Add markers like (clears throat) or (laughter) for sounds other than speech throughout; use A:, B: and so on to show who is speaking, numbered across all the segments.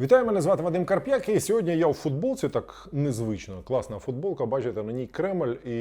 A: Вітаю, мене звати Вадим Карп'як. І сьогодні я в футболці так незвично. Класна футболка. Бачите, на ній Кремль, і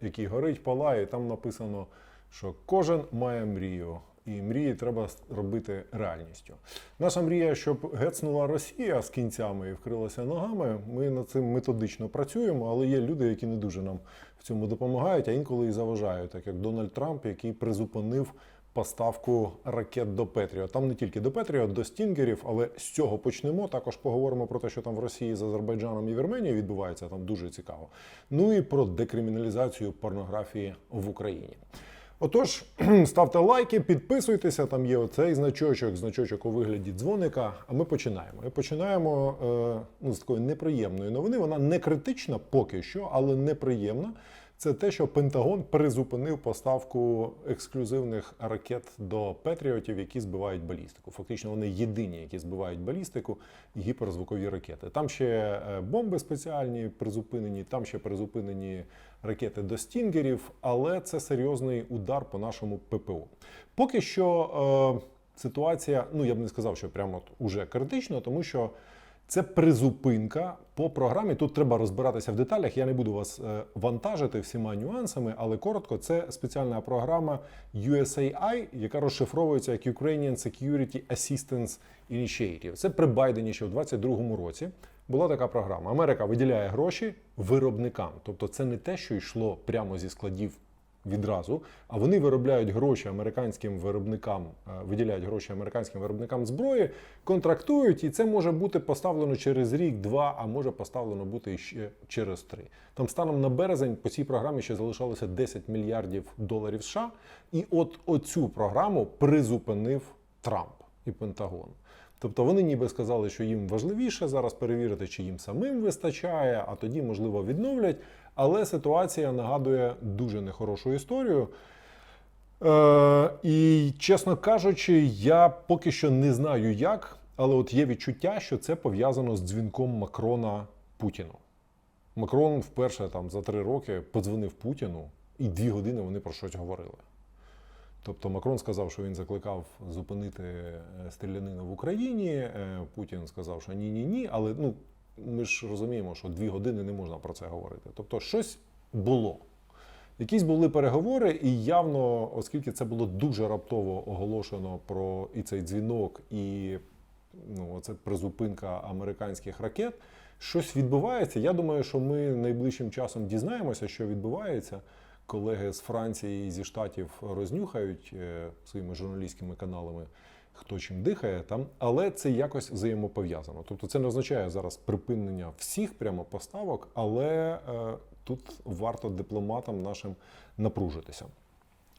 A: який горить, палає. Там написано, що кожен має мрію. І мрії треба робити реальністю. Наша мрія, щоб гецнула Росія з кінцями і вкрилася ногами. Ми над цим методично працюємо, але є люди, які не дуже нам в цьому допомагають, а інколи і заважають, так як Дональд Трамп, який призупинив поставку ракет до Петріо. Там не тільки до Петріо, до Стінгерів, але з цього почнемо. Також поговоримо про те, що там в Росії з Азербайджаном і Вірменією відбувається. Там дуже цікаво. Ну і про декриміналізацію порнографії в Україні. Отож, (clears throat) ставте лайки, підписуйтеся. Там є оцей значочок, значочок у вигляді дзвоника. А ми починаємо. І починаємо е, ну, з такої неприємної новини. Вона не критична поки що, але неприємна. Це те, що Пентагон призупинив поставку ексклюзивних ракет до Петріотів, які збивають балістику. Фактично, вони єдині, які збивають балістику і гіперзвукові ракети. Там ще е, бомби спеціальні призупинені, там ще призупинені ракети до стінгерів, але це серйозний удар по нашому ППО. Поки що е, ситуація, ну я б не сказав, що прямо уже критична, тому що. Це призупинка по програмі. Тут треба розбиратися в деталях. Я не буду вас е, вантажити всіма нюансами, але коротко, це спеціальна програма USAI, яка розшифровується як Ukrainian Security Assistance Initiative. Це при Байдені ще в 2022 році. Була така програма. Америка виділяє гроші виробникам. Тобто, це не те, що йшло прямо зі складів відразу, а вони виробляють гроші американським виробникам, е, виділяють гроші американським виробникам зброї, контрактують, і це може бути поставлено через рік, два, а може поставлено бути ще через три. Там станом на березень по цій програмі ще залишалося 10 мільярдів доларів США. І от оцю програму призупинив Трамп і Пентагон. Тобто вони ніби сказали, що їм важливіше зараз перевірити, чи їм самим вистачає, а тоді, можливо, відновлять. Але ситуація нагадує дуже нехорошу історію. Е, і, чесно кажучи, я поки що не знаю як, але от є відчуття, що це пов'язано з дзвінком Макрона Путіну. Макрон вперше там за три роки подзвонив Путіну, і дві години вони про щось говорили. Тобто Макрон сказав, що він закликав зупинити е, стрілянину в Україні. е, Путін сказав, що ні, ні, ні. Але ну ми ж розуміємо, що дві години не можна про це говорити. Тобто, щось було. Якісь були переговори, і явно, оскільки це було дуже раптово оголошено про і цей дзвінок, і ну, це призупинка американських ракет, щось відбувається. Я думаю, що ми найближчим часом дізнаємося, що відбувається. Колеги з Франції і зі Штатів рознюхають е, своїми журналістськими каналами, хто чим дихає там, але це якось взаємопов'язано. Тобто це не означає зараз припинення всіх прямо поставок, але е, тут варто дипломатам нашим напружитися.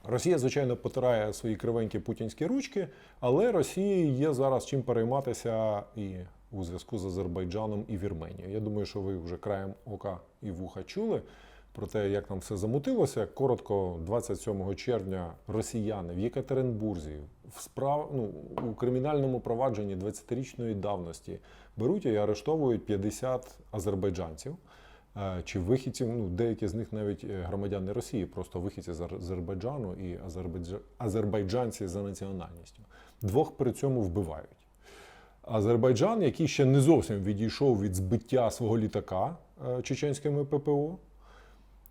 A: Росія, звичайно, потирає свої кривенькі путінські ручки, але Росії є зараз чим перейматися і у зв'язку з Азербайджаном і Вірменією. Я думаю, що ви вже краєм ока і вуха чули про те, як там все замутилося. Коротко, 27 червня росіяни в Єкатеринбурзі в справ... ну, у кримінальному провадженні 20-річної давності беруть і арештовують 50 азербайджанців. Е, Чи вихідців, ну деякі з них навіть е, громадяни Росії, просто вихідці з Азербайджану і азербайджа... азербайджанці за національністю. Двох при цьому вбивають. Азербайджан, який ще не зовсім відійшов від збиття свого літака е, чеченськими ППО,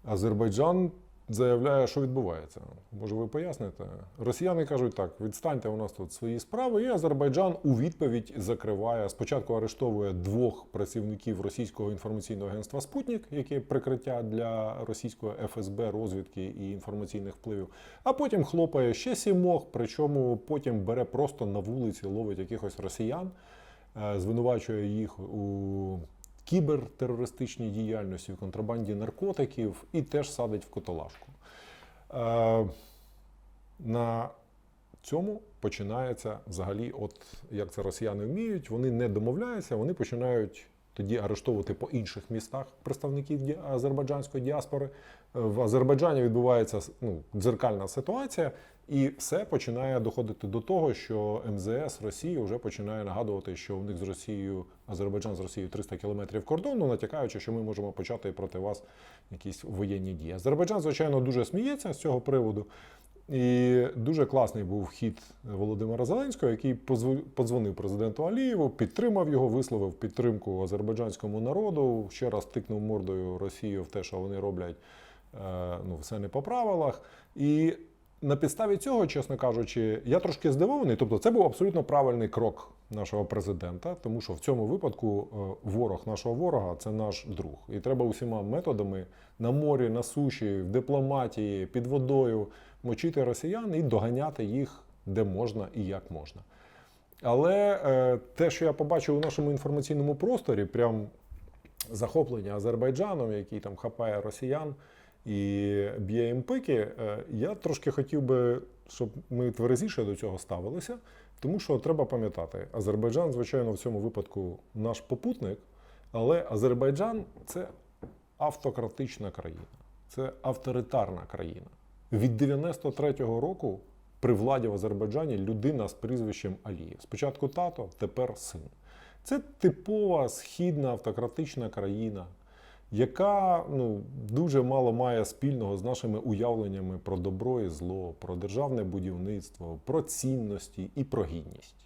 A: Азербайджан заявляє, що відбувається. Може, ви поясните? Росіяни кажуть так: відстаньте у нас тут свої справи, і Азербайджан у відповідь закриває. Спочатку арештовує двох працівників російського інформаційного агентства Спутник, яке прикриття для російського ФСБ, розвідки і інформаційних впливів. А потім хлопає ще сімох, причому потім бере просто на вулиці, ловить якихось росіян, е, звинувачує їх у кібертерористичній діяльності, в контрабанді наркотиків і теж садить в котолашку. Е, на цьому починається взагалі, от як це росіяни вміють, вони не домовляються, вони починають тоді арештовувати по інших містах представників азербайджанської діаспори. Е, В Азербайджані відбувається ну, дзеркальна ситуація, і все починає доходити до того, що МЗС Росії вже починає нагадувати, що у них з Росією Азербайджан з Росією 300 кілометрів кордону, натякаючи, що ми можемо почати проти вас якісь воєнні дії. Азербайджан, звичайно, дуже сміється з цього приводу. І дуже класний був хід Володимира Зеленського, який подзвонив президенту Алієву, підтримав його, висловив підтримку азербайджанському народу, ще раз тикнув мордою Росію в те, що вони роблять е, ну, все не по правилах. І на підставі цього, чесно кажучи, я трошки здивований. Тобто, це був абсолютно правильний крок нашого президента, тому що в цьому випадку е, ворог нашого ворога це наш друг. І треба усіма методами на морі, на суші, в дипломатії, під водою мочити росіян і доганяти їх де можна і як можна. Але е, те, що я побачив у нашому інформаційному просторі, прям захоплення Азербайджаном, який там хапає росіян і їм е, я трошки хотів би, щоб ми тверезіше до цього ставилися, тому що треба пам'ятати, Азербайджан, звичайно, в цьому випадку наш попутник, але Азербайджан це автократична країна, це авторитарна країна. Від 93-го року при владі в Азербайджані людина з прізвищем Алієв. Спочатку тато, тепер син. Це типова східна автократична країна, яка ну, дуже мало має спільного з нашими уявленнями про добро і зло, про державне будівництво, про цінності і про гідність.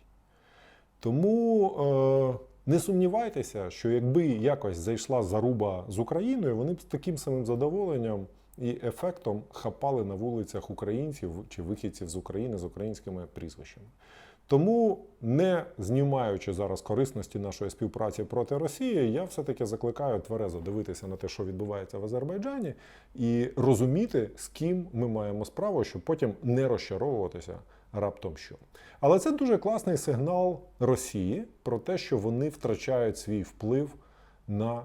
A: Тому е, не сумнівайтеся, що якби якось зайшла заруба з Україною, вони б з таким самим задоволенням і ефектом хапали на вулицях українців чи вихідців з України з українськими прізвищами. Тому, не знімаючи зараз корисності нашої співпраці проти Росії, я все-таки закликаю тверезо дивитися на те, що відбувається в Азербайджані, і розуміти, з ким ми маємо справу, щоб потім не розчаровуватися раптом що. Але це дуже класний сигнал Росії про те, що вони втрачають свій вплив на,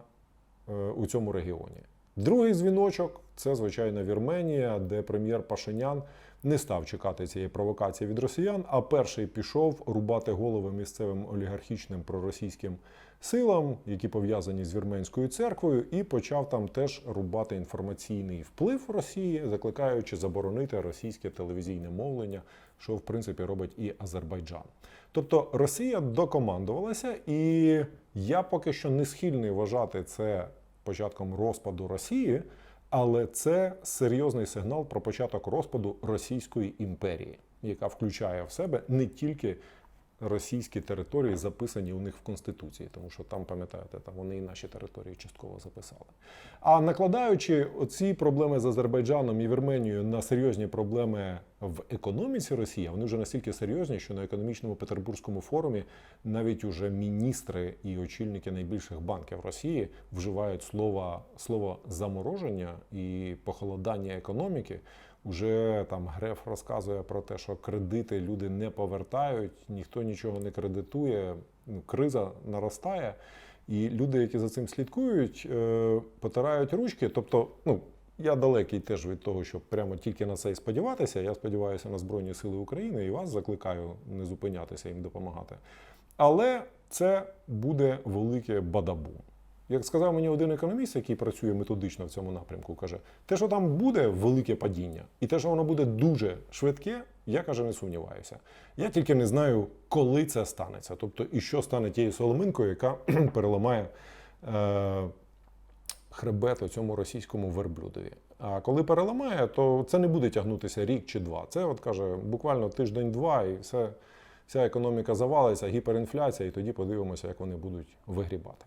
A: е, у цьому регіоні. Другий дзвіночок це, звичайно, Вірменія, де прем'єр Пашинян не став чекати цієї провокації від росіян, а перший пішов рубати голови місцевим олігархічним проросійським силам, які пов'язані з вірменською церквою, і почав там теж рубати інформаційний вплив Росії, закликаючи заборонити російське телевізійне мовлення, що в принципі робить і Азербайджан. Тобто Росія докомандувалася, і я поки що не схильний вважати це початком розпаду Росії, але це серйозний сигнал про початок розпаду Російської імперії, яка включає в себе не тільки російські території, записані у них в Конституції, тому що там, пам'ятаєте, там вони і наші території частково записали. А накладаючи оці проблеми з Азербайджаном і Вірменією на серйозні проблеми в економіці Росії, вони вже настільки серйозні, що на економічному Петербурзькому форумі навіть уже міністри і очільники найбільших банків Росії вживають слово, слово замороження і похолодання економіки. Уже там Греф розказує про те, що кредити люди не повертають, ніхто нічого не кредитує, ну, криза наростає. І люди, які за цим слідкують, е, потирають ручки. Тобто, ну я далекий теж від того, щоб прямо тільки на це і сподіватися. Я сподіваюся на Збройні Сили України і вас закликаю не зупинятися їм допомагати. Але це буде велике бадабу. Як сказав мені один економіст, який працює методично в цьому напрямку, каже, те, що там буде велике падіння, і те, що воно буде дуже швидке, я каже, не сумніваюся. Я тільки не знаю, коли це станеться. Тобто, і що стане тією соломинкою, яка (clears throat) переламає е, хребет у цьому російському верблюдові. А коли переламає, то це не буде тягнутися рік чи два. Це, от каже, буквально тиждень-два, і все, вся економіка завалиться, гіперінфляція, і тоді подивимося, як вони будуть вигрібати.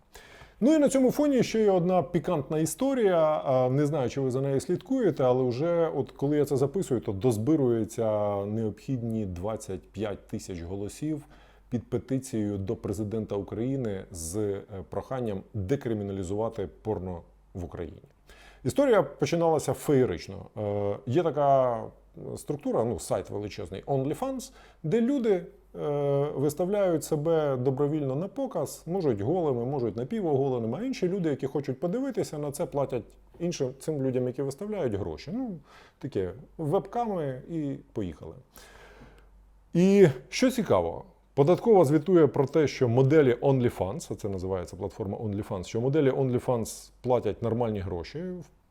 A: Ну і на цьому фоні ще є одна пікантна історія. Не знаю, чи ви за нею слідкуєте, але вже от коли я це записую, то дозбирується необхідні 25 тисяч голосів під петицією до президента України з е, проханням декриміналізувати порно в Україні. Історія починалася феєрично. Е, Є така структура, ну сайт величезний OnlyFans, де люди е, виставляють себе добровільно на показ, можуть голими, можуть напівоголеними, а інші люди, які хочуть подивитися на це, платять іншим цим людям, які виставляють гроші. Ну, таке вебками і поїхали. І що цікаво, податкова звітує про те, що моделі OnlyFans, а це називається платформа OnlyFans, що моделі OnlyFans платять нормальні гроші,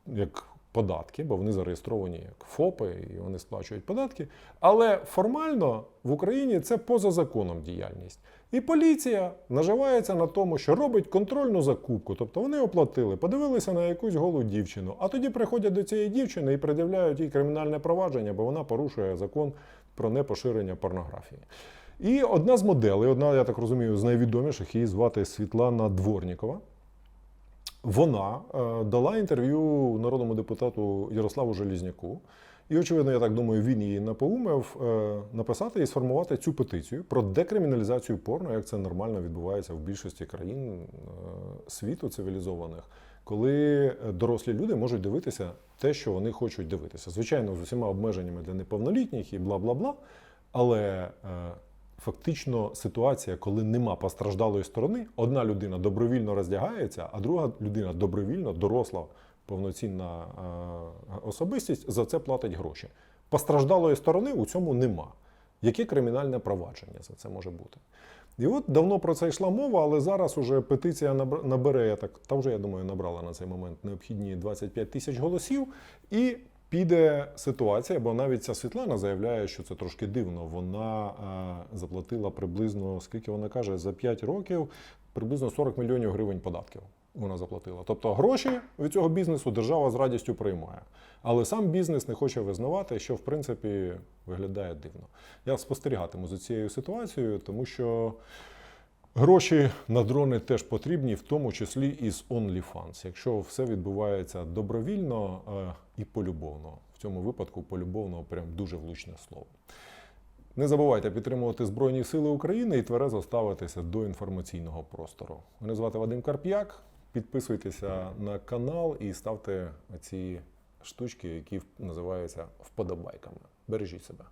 A: як податки, бо вони зареєстровані як ФОПи і вони сплачують податки. Але формально в Україні це поза законом діяльність. І поліція наживається на тому, що робить контрольну закупку. Тобто вони оплатили, подивилися на якусь голу дівчину, а тоді приходять до цієї дівчини і пред'являють їй кримінальне провадження, бо вона порушує закон про непоширення порнографії. І одна з моделей, одна, я так розумію, з найвідоміших, її звати Світлана Дворнікова. Вона е, дала інтерв'ю народному депутату Ярославу Желізняку. І, очевидно, я так думаю, він її напоумив е, написати і сформувати цю петицію про декриміналізацію порно, як це нормально відбувається в більшості країн е, світу цивілізованих, коли дорослі люди можуть дивитися те, що вони хочуть дивитися. Звичайно, з усіма обмеженнями для неповнолітніх і бла бла бла. Але фактично ситуація, коли нема постраждалої сторони, одна людина добровільно роздягається, а друга людина добровільно, доросла, повноцінна е, особистість за це платить гроші. Постраждалої сторони у цьому нема. Яке кримінальне провадження за це може бути? І от давно про це йшла мова, але зараз уже петиція набере, я так, та вже, я думаю, набрала на цей момент необхідні 25 тисяч голосів, і піде ситуація, бо навіть ця Світлана заявляє, що це трошки дивно. Вона е, заплатила приблизно, скільки вона каже, за 5 років приблизно 40 мільйонів гривень податків. Вона заплатила. Тобто гроші від цього бізнесу держава з радістю приймає. Але сам бізнес не хоче визнавати, що в принципі виглядає дивно. Я спостерігатиму за цією ситуацією, тому що гроші на дрони теж потрібні, в тому числі і з OnlyFans. Якщо все відбувається добровільно е, і полюбовно. В цьому випадку полюбовно прям дуже влучне слово. Не забувайте підтримувати Збройні Сили України і тверезо ставитися до інформаційного простору. Мене звати Вадим Карп'як. Підписуйтеся на канал і ставте ці штучки, які називаються вподобайками. Бережіть себе.